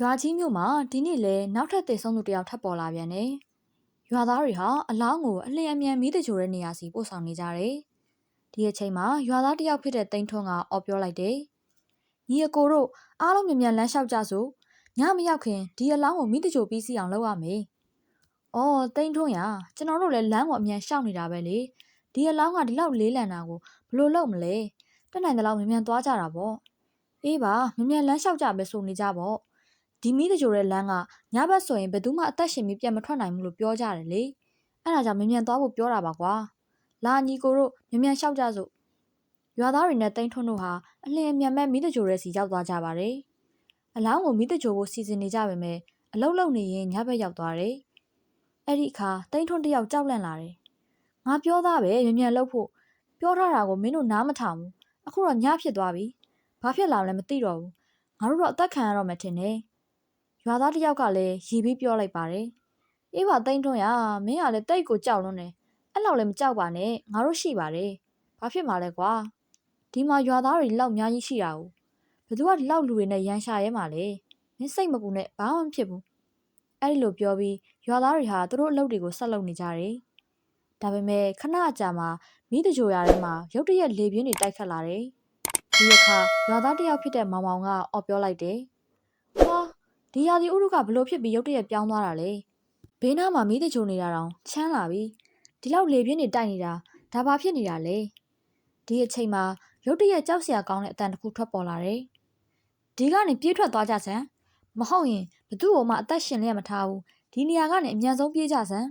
ရွာကြီးမြို့မှာဒီနေ့လဲနောက်ထပ်သေဆုံးသူတစ်ယောက်ထပ်ပေါ်လာပြန်တယ်။ရွာသားတွေဟာအလောင်းကိုအလျင်အမြန်မီးတကြိုတဲ့နေရာစီပို့ဆောင်နေကြတယ်။ဒီအချိန်မှာရွာသားတစ်ယောက်ဖြစ်တဲ့တိန်းထွန်းကအော်ပြောလိုက်တယ်။ညီအကိုတို့အားလုံးမြန်မြန်လမ်းလျှောက်ကြစို့ညမရောက်ခင်ဒီအလောင်းကိုမီးတကြိုပြီးစီအောင်လုပ်ရမယ်။အော်တိန်းထွန်းရကျွန်တော်တို့လည်းလမ်းကိုအမြန်ရှောက်နေတာပဲလေ။ဒီအလောင်းကဒီလောက်လေးလံတာကိုဘယ်လိုလုပ်မလဲ။တက်နိုင်တဲ့လောက်မြန်မြန်သွားကြတာပေါ့။အေးပါမြန်မြန်လမ်းလျှောက်ကြပဲဆိုနေကြပေါ့။ ဒီမီးတကြိုတဲ့လမ်းကညဘက်ဆိုရင်ဘယ်သူမှအသက်ရှင်ပြီးပြန်မထွက်နိုင်ဘူးလို့ပြောကြတယ်လေ။အဲ့ဒါကြောင့်မြန်မြန်သွားဖို့ပြောတာပါကွာ။လာညီကိုတို့မြန်မြန်လျှောက်ကြစို့။ရွာသားတွေနဲ့တိန်းထွန်းတို့ဟာအလင်းအမြန်မဲ့မီးတကြိုတဲ့စီရောက်သွားကြပါတယ်။အလောင်းကိုမီးတကြိုဖို့စီစဉ်နေကြပေမဲ့အလုတ်လုံနေရင်ညဘက်ရောက်သွားတယ်။အဲ့ဒီအခါတိန်းထွန်းတယောက်ကြောက်လန့်လာတယ်။ငါပြောသားပဲမြန်မြန်လှုပ်ဖို့ပြောထားတာကိုမင်းတို့နားမထောင်ဘူး။အခုတော့ညဖြစ်သွားပြီ။ဘာဖြစ်လာလဲမသိတော့ဘူး။ငါတို့တော့အသက်ခံရတော့မှထင်တယ်။ ရွာသားတယောက်ကလည်းရီပြီးပြောလိုက်ပါတယ်။အေးပါတိန်းထွန်းရမင်းကလည်းတိတ်ကိုကြောက်လွန်းတယ်။အဲ့လောက်လည်းမကြောက်ပါနဲ့ငါတို့ရှိပါတယ်။ဘာဖြစ်မှာလဲကွာ။ဒီမှာရွာသားတွေလောက်အများကြီးရှိတာ ਉ ဘသူကဒီလောက်လူတွေနဲ့ရန်ရှာရဲမှာလဲ။မင်းစိတ်မပူနဲ့ဘာမှမဖြစ်ဘူး။အဲ့ဒီလိုပြောပြီးရွာသားတွေဟာသူတို့အလုပ်တွေကိုဆက်လုပ်နေကြတယ်။ဒါပေမဲ့ခဏအကြာမှာမိတကြိုရထဲမှာရုတ်တရက်လေပြင်းတွေတိုက်ခတ်လာတယ်။ဒီအခါရွာသားတစ်ယောက်ဖြစ်တဲ့မောင်မောင်ကအော်ပြောလိုက်တယ်။ဟာ ဒီရာဒီဥရုကဘလို့ဖြစ်ပြီးရုတ်တရက်ပြောင်းသွားတာလဲ။ဘေးနားမှာမိတကြိုနေတာတောင်ချမ်းလာပြီ။ဒီလောက်လေပြင်းတွေတိုက်နေတာဒါဘာဖြစ်နေတာလဲ။ဒီအချိန်မှာရုတ်တရက်ကြောက်စရာကောင်းတဲ့အတန်တစ်ခုထွက်ပေါ်လာတယ်။ဒီကနေပြေးထွက်သွားကြစမ်း။မဟုတ်ရင်ဘသူ့ဘုံမှာအသက်ရှင်လျက်မထားဘူး။ဒီနေရာကနေအမြန်ဆုံးပြေးကြစမ်း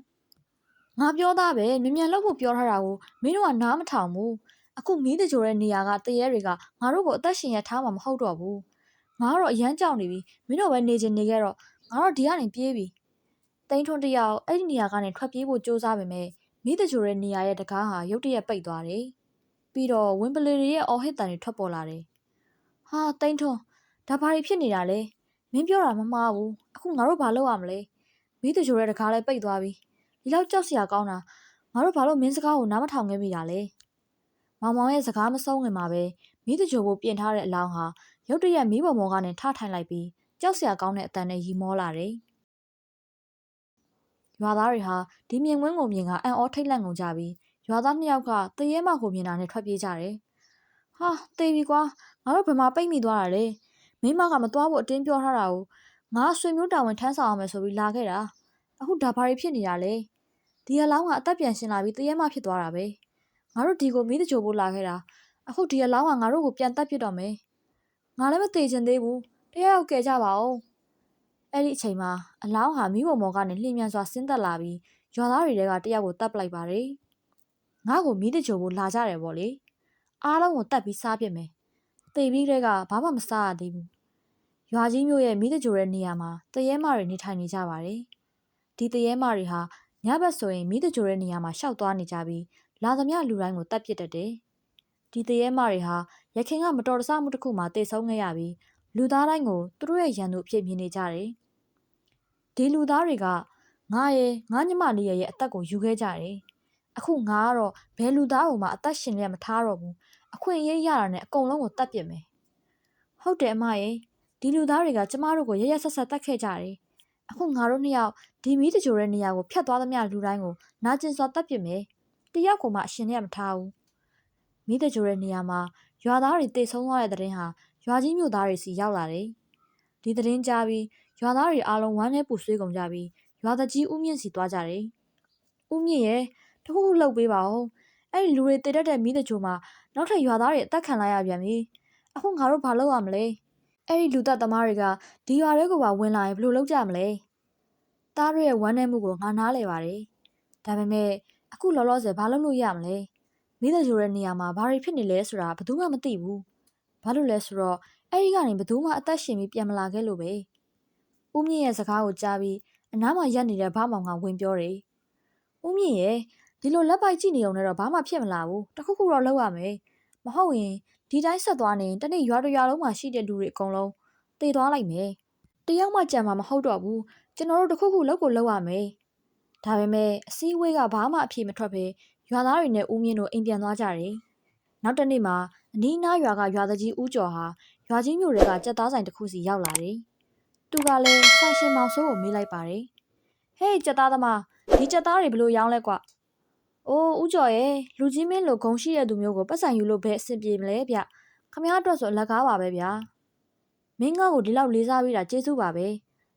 ။ငါပြောသားပဲမြန်မြန်လှုပ်ဖို့ပြောထားတာကိုမင်းတို့ကနားမထောင်ဘူး။အခုမီးတကြိုတဲ့နေရာကတရဲတွေကငါတို့ကိုအသက်ရှင်ရထားမှာမဟုတ်တော့ဘူး။ ငါကတော့အရန်ကြောက်နေပြီ။မင်းတို့ပဲနေချင်နေခဲ့တော့ငါတော့ဒီကနေပြေးပြီ။တိန်းထွန်းတယောက်အဲ့ဒီနေရာကနေထွက်ပြေးဖို့ကြိုးစားပေမဲ့မီးတကြိုတဲ့နေရာရဲ့တကားဟာရုတ်တရက်ပိတ်သွားတယ်။ပြီးတော့ဝင်းပလီတွေရဲ့အော်ဟစ်တန်တွေထွက်ပေါ်လာတယ်။ဟာတိန်းထွန်းဒါဘာတွေဖြစ်နေတာလဲ။မင်းပြောတာမမှားဘူး။အခုငါတို့ဘာလုပ်ရမလဲ။မီးတကြိုတဲ့တကားလည်းပိတ်သွားပြီ။ဒီလောက်ကြောက်စရာကောင်းတာငါတို့ဘာလို့မင်းစကားကိုနားမထောင်ခဲ့မိတာလဲ။မောင်မောင်ရဲ့စကားမဆုံးခင်မှာပဲ မီးတကြိုဖို့ပြင်ထားတဲ့အလောင်းဟာရုတ်တရက်မီးပုံမောကနေထထိုင်လိုက်ပြီးကြောက်စရာကောင်းတဲ့အတန်နဲ့ရီမောလာတယ်။ရွာသားတွေဟာဒီမြင်ကွင်းကိုမြင်ကအံ့ဩထိတ်လန့်ကုန်ကြပြီးရွာသားနှစ်ယောက်ကတရေမကိုမြင်တာနဲ့ထွက်ပြေးကြတယ်။ဟာတေးပြီကွာငါတို့ဘယ်မှာပိတ်မိသွားတာလဲ။မိမကမသွားဖို့အတင်းပြောထားတာကိုငါဆွေမျိုးတာဝန်ထမ်းဆောင်အောင်မယ်ဆိုပြီးလာခဲ့တာ။အခုဒါဘာတွေဖြစ်နေတာလဲ။ဒီအလောင်းကအသက်ပြန်ရှင်လာပြီးတရေမဖြစ်သွားတာပဲ။ငါတို့ဒီကိုမီးတကြိုဖို့လာခဲ့တာ။ အခုဒီအလောင်းကငါတို့ကိုပြန်တက်ပစ်တော့မယ်။ငါလည်းမသေးချင်သေးဘူး။တရားရောက်ကဲကြပါဦး။အဲ့ဒီအချိန်မှာအလောင်းဟာမိဘမော်ကနေလှည့်မြန်စွာဆင်းသက်လာပြီးရွာသားတွေကတယောက်ကိုတတ်ပလိုက်ပါတယ်။ငါ့ကိုမီးတကြိုဖို့လာကြတယ်ပေါ့လေ။အားလုံးကိုတတ်ပြီးစားပြစ်မယ်။တေပြီးတဲ့ကဘာမှမစားရသေးဘူး။ရွာကြီးမျိုးရဲ့မီးတကြိုတဲ့နေရာမှာတရဲမတွေနေထိုင်နေကြပါတယ်။ဒီတရဲမတွေဟာညဘက်ဆိုရင်မီးတကြိုတဲ့နေရာမှာရှောက်သွားနေကြပြီးလာသမျှလူတိုင်းကိုတတ်ပစ်တတ်တယ်။ ဒီတရဲမတွေဟာရခင်ကမတော်တဆမှုတစ်ခုမှာတေဆုံးခဲ့ရပြီးလူသားတိုင်းကိုသူတို့ရဲ့ရန်သူအဖြစ်မြင်နေကြတယ်။ဒီလူသားတွေကငါရဲ့ငါညီမလေးရဲ့အသက်ကိုယူခဲ့ကြတယ်။အခုငါကတော့ဘယ်လူသားကိုမှအသက်ရှင်ရမထားတော့ဘူး။အခွင့်အရေးရတာနဲ့အကုန်လုံးကိုတတ်ပစ်မယ်။ဟုတ်တယ်အမရဲ့ဒီလူသားတွေကကျမတို့ကိုရရဆက်ဆက်တတ်ခဲ့ကြတယ်။အခုငါတို့နှစ်ယောက်ဒီမီးတကြိုတဲ့နေရာကိုဖျက်သွားသမျှလူတိုင်းကိုနာကျင်စွာတတ်ပစ်မယ်။တယောက်ကိုမှအရှင်ရမထားဘူး။ မီးတကြိုတဲ့နေရာမှာ ရွာသားတွေတေဆုံးသွားတဲ့တဲ့ရင်ဟာ ရွာကြီးမြို့သားတွေစီရောက်လာတယ်။ဒီသတင်းကြားပြီးရွာသားတွေအားလုံးဝမ်းနဲ့ပူဆွေးကုန်ကြပြီးရွာသားကြီးဦးမြင့်စီသွားကြတယ်။ဦးမြင့်ရဲ့တခုခုလှုပ်ပေးပါဦး။အဲ့ဒီလူတွေတည်တတ်တဲ့မိတချို့မှာနောက်ထပ်ရွာသားတွေအသက်ခံလိုက်ရပြန်ပြီ။အခုငါတို့ဘာလုပ်ရမလဲ။အဲ့ဒီလူသက်သမားတွေကဒီရွာတွေကပါဝင်လာရင်ဘယ်လိုလုပ်ကြမလဲ။သားတို့ရဲ့ဝမ်းနဲ့မှုကိုငါနားလဲပါတယ်။ဒါပေမဲ့အခုလောလောဆယ်ဘာလုပ်လို့ရမလဲ။ မိတချို့ရဲ့နေရာမှာဘာတွေဖြစ်နေလဲဆိုတာဘယ်သူမှမသိဘူး။ဘာလို့လဲဆိုတော့အဲ့ဒီကနေဘယ်သူမှအသက်ရှင်ပြီးပြန်မလာခဲ့လို့ပဲ။ဦးမြင့်ရဲ့စကားကိုကြားပြီးအနားမှာရက်နေတဲ့ဘာမောင်ကဝင်ပြောတယ်။ဦးမြင့်ရဲ့ဒီလိုလက်ပိုက်ကြည့်နေုံနဲ့တော့ဘာမှဖြစ်မလာဘူး။တခုခုတော့လုပ်ရမယ်။မဟုတ်ရင်ဒီတိုင်းဆက်သွားနေတနေ့ရွာတရွာလုံးမှာရှိတဲ့လူတွေအကုန်လုံးတေသွားလိုက်မယ်။တယောက်မှကြံမှာမဟုတ်တော့ဘူး။ကျွန်တော်တို့တခုခုလုပ်ကိုလုပ်ရမယ်။ဒါပေမဲ့အစည်းအဝေးကဘာမှအပြေမထွက်ပဲ ရွာသားတွေနဲ့ဦးမြင့်တို့အိမ်ပြန်သွားကြတယ်။နောက်တနေ့မှာအနီးနားရွာကရွာသားကြီးဦးကျော်ဟာရွာကြီးမြို့တွေကကြက်သားဆိုင်တစ်ခုစီရောက်လာတယ်။သူကလည်းဆိုင်ရှင်မောင်ဆိုးကိုမေးလိုက်ပါတယ်ဟေးကြက်သားသမားဒီကြက်သားတွေဘယ်လိုရောင်းလဲကွာအိုးဦးကျော်ရဲ့လူကြီးမင်းလိုဂုံရှိတဲ့သူမျိုးကိုပတ်စံယူလို့ဘယ်အဆင်ပြေမလဲဗျခမ ्या အတွက်ဆိုအလက်ကားပါပဲဗျာမင်းငါ့ကိုဒီလောက်လေးစားပြီးတာကျေးဇူးပါပဲ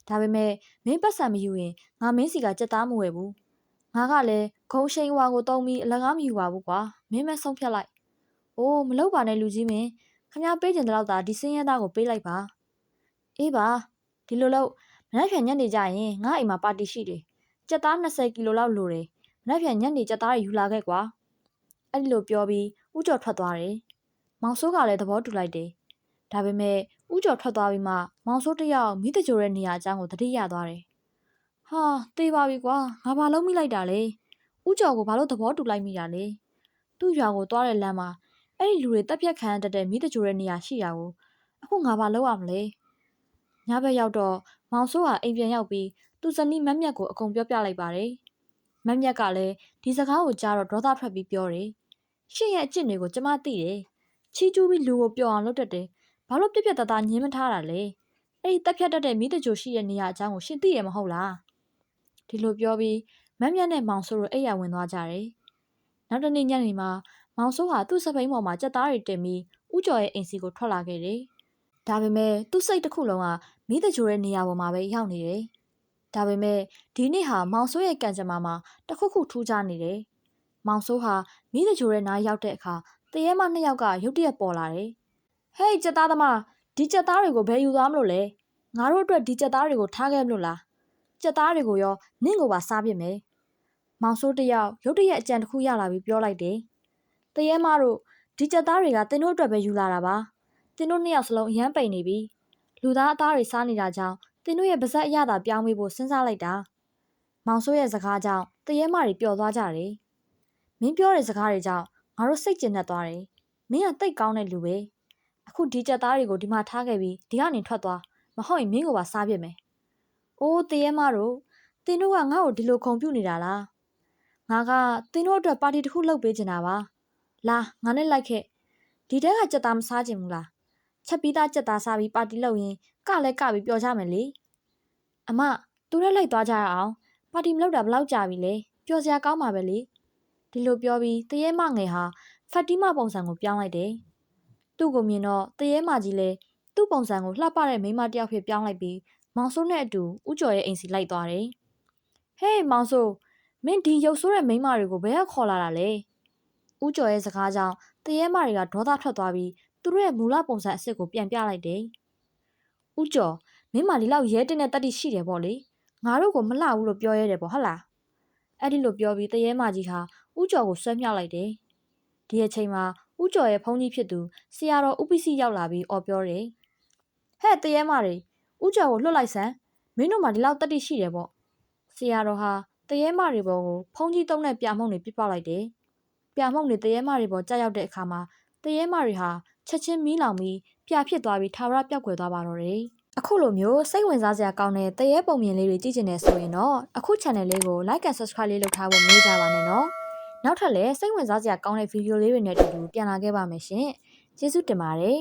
ဒါပေမဲ့မင်းပတ်စံမယူရင်ငါမင်းစီကကြက်သားမဝယ်ဘူး ငါကလည်းဂုံရှိန်ဝါကိုတုံးပြီးအလက်ကားမယူပါဘူးကွာမင်းမဆုံးဖြတ်လိုက်အိုးမလုပ်ပါနဲ့လူကြီးမင်းခမ ्या ပေးချင်တဲ့လောက်သာဒီစင်းရဲသားကိုပေးလိုက်ပါအေးပါဒီလိုလို့မနေ့ဖြန်ညနေကျရင်ငါအိမ်မှာပါတီရှိတယ်ကြက်သား20ကီလိုလောက်လိုတယ်မနေ့ဖြန်ညနေကြက်သားတွေယူလာခဲ့ကွာအဲ့ဒီလိုပြောပြီးဥကျော်ထွက်သွားတယ်မောင်စိုးကလည်းသဘောတူလိုက်တယ်ဒါပေမဲ့ဥကျော်ထွက်သွားပြီးမှမောင်စိုးတယောက်မိတကြိုတဲ့နေရာအကြောင်းကိုသတိရသွားတယ် ဟာတေးပါပြီကွာငါဘာလုံးမိလိုက်တာလဲဥကျော်ကိုဘာလို့သဘောတူလိုက်မိတာလဲသူ့ရွာကိုသွားတဲ့လမ်းမှာအဲ့ဒီလူတွေတက်ပြက်ခံရတတ်တဲ့မိတကြိုတဲ့နေရာရှိတာကိုအခုငါဘာလုပ်ရမလဲညဘက်ရောက်တော့မောင်စိုးဟာအိမ်ပြန်ရောက်ပြီးသူ့ဇနီးမက်မြက်ကိုအကုန်ပြောပြလိုက်ပါတယ်မက်မြက်ကလည်းဒီစကားကိုကြားတော့ဒေါသထွက်ပြီးပြောတယ်ရှင့်ရဲ့အကျင့်တွေကိုကျမသိတယ်ချီးကျူးပြီးလူကိုပျော်အောင်လုပ်တတ်တယ်ဘာလို့ပြက်ပြက်သားသားညင်းမထားတာလဲအဲ့ဒီတက်ဖြတ်တတ်တဲ့မိတကြိုရှိတဲ့နေရာအကြောင်းကိုရှင့်သိရမဟုတ်လား ဒီလိုပြောပြီးမက်မြက်နဲ့မောင်စိုးတို့အိပ်ရဝင်သွားကြတယ်နောက်တစ်နေ့ညနေမှာမောင်စိုးဟာသူ့စပိန်ပေါ်မှာကြက်သားတွေတင်ပြီးဥကျော်ရဲ့အိမ်စီကိုထွက်လာခဲ့တယ်ဒါပေမဲ့သူ့စိတ်တစ်ခုလုံးကမိတကြိုရဲ့နေရာပေါ်မှာပဲရောက်နေတယ်ဒါပေမဲ့ဒီနေ့ဟာမောင်စိုးရဲ့ကံကြမ္မာမှာတခုခုထူးခြားနေတယ်မောင်စိုးဟာမိတကြိုရဲ့နားရောက်တဲ့အခါတရေမနှစ်ယောက်ကရုတ်တရက်ပေါ်လာတယ်ဟေးကြက်သားသမားဒီကြက်သားတွေကိုဘယ်ယူသွားမလို့လဲငါတို့အတွက်ဒီကြက်သားတွေကိုထားခဲ့မလို့လား ကြက်သားတွေကိုရောနင့်ကိုပါစားပြစ်မယ်မောင်စိုးတယောက်ရုတ်တရက်အကြံတစ်ခုရလာပြီးပြောလိုက်တယ်တရေမတို့ဒီကြက်သားတွေကတင်းတို့အတွက်ပဲယူလာတာပါတင်းတို့နှစ်ယောက်စလုံးအရန်ပိန်နေပြီလူသားအသားတွေစားနေတာကြောင့်တင်းတို့ရဲ့ပါဇက်အရသာပြောင်းပေးဖို့စဉ်းစားလိုက်တာမောင်စိုးရဲ့စကားကြောင့်တရေမတွေပျော်သွားကြတယ်မင်းပြောတဲ့စကားတွေကြောင့်ငါတို့စိတ်ကျဉ်တတ်သွားတယ်မင်းကတိတ်ကောင်းတဲ့လူပဲအခုဒီကြက်သားတွေကိုဒီမှာထားခဲ့ပြီးဒီကနေထွက်သွားမဟုတ်ရင်မင်းကိုပါစားပြစ်မယ်။ အိုးတရေမတို့တင်းတို့ကငါ့ကိုဒီလိုခုံပြူနေတာလား။ငါကတင်းတို့အတွက်ပါတီတစ်ခုလုပ်ပေးချင်တာပါ။လာငါနဲ့လိုက်ခဲ့။ဒီတဲကကြက်သားမစားချင်ဘူးလား။ချက်ပြီးသားကြက်သားစားပြီးပါတီလုပ်ရင်ကလည်းကပြီးပျော်ကြမယ်လေ။အမသူနဲ့လိုက်သွားကြရအောင်။ပါတီမလုပ်တာဘယ်လောက်ကြာပြီလဲ။ပျော်စရာကောင်းပါပဲလေ။ဒီလိုပြောပြီးတရေမငယ်ဟာဖတ်တီမပုံစံကိုပြောင်းလိုက်တယ်။သူ့ကိုမြင်တော့တရေမကြီးလည်းသူ့ပုံစံကိုလှပတဲ့မိန်းမတစ်ယောက်ဖြစ်ပြောင်းလိုက်ပြီး မောင်စိုးနဲ့အတူဥကျော်ရဲ့အိမ်စီလိုက်သွားတယ်။ဟေးမောင်စိုးမင်းဒီရုပ်ဆိုးတဲ့မိန်းမတွေကိုဘယ်ကခေါ်လာတာလဲ။ဥကျော်ရဲ့စကားကြောင့်တရေမတွေကဒေါသထွက်သွားပြီးသူတို့ရဲ့မူလပုံစံအစ်စ်ကိုပြန်ပြလိုက်တယ်။ဥကျော်မင်းမဒီလောက်ရဲတင်တဲ့တတိရှိတယ်ပေါ့လေ။ငါတို့ကိုမလှဘူးလို့ပြောရတယ်ပေါ့ဟုတ်လား။အဲ့ဒီလိုပြောပြီးတရေမကြီးဟာဥကျော်ကိုဆွဲမြောက်လိုက်တယ်။ဒီအချိန်မှာဥကျော်ရဲ့ဖုန်းကြီးဖြစ်သူဆရာတော်ဥပ္ပစီရောက်လာပြီးអော်ပြောတယ်ဟဲ့တရေမတွေ ဥကျော်ကိုလွတ်လိုက်စမ်းမင်းတို့မှဒီလောက်တက်တိရှိတယ်ပေါ့ဆရာတော်ဟာတရေမတွေပေါ်ကိုဖုံးကြီးတုံးနဲ့ပြမှုန့်တွေပြပလိုက်တယ်ပြမှုန့်တွေတရေမတွေပေါ်ကြာရောက်တဲ့အခါမှာတရေမတွေဟာချက်ချင်းမီးလောင်ပြီးပြဖြစ်သွားပြီးထာဝရပြောက်ကွယ်သွားပါတော့တယ်အခုလိုမျိုးစိတ်ဝင်စားစရာကောင်းတဲ့တရေပုံမြင်လေးတွေကြည့်ကျင်နေဆိုရင်တော့အခု channel လေးကို like and subscribe လေးလုပ်ထားဖို့မမေ့ကြပါနဲ့နော်နောက်ထပ်လည်းစိတ်ဝင်စားစရာကောင်းတဲ့ဗီဒီယိုလေးတွေနဲ့အတူတူပြန်လာခဲ့ပါမယ်ရှင်ကျေးဇူးတင်ပါတယ်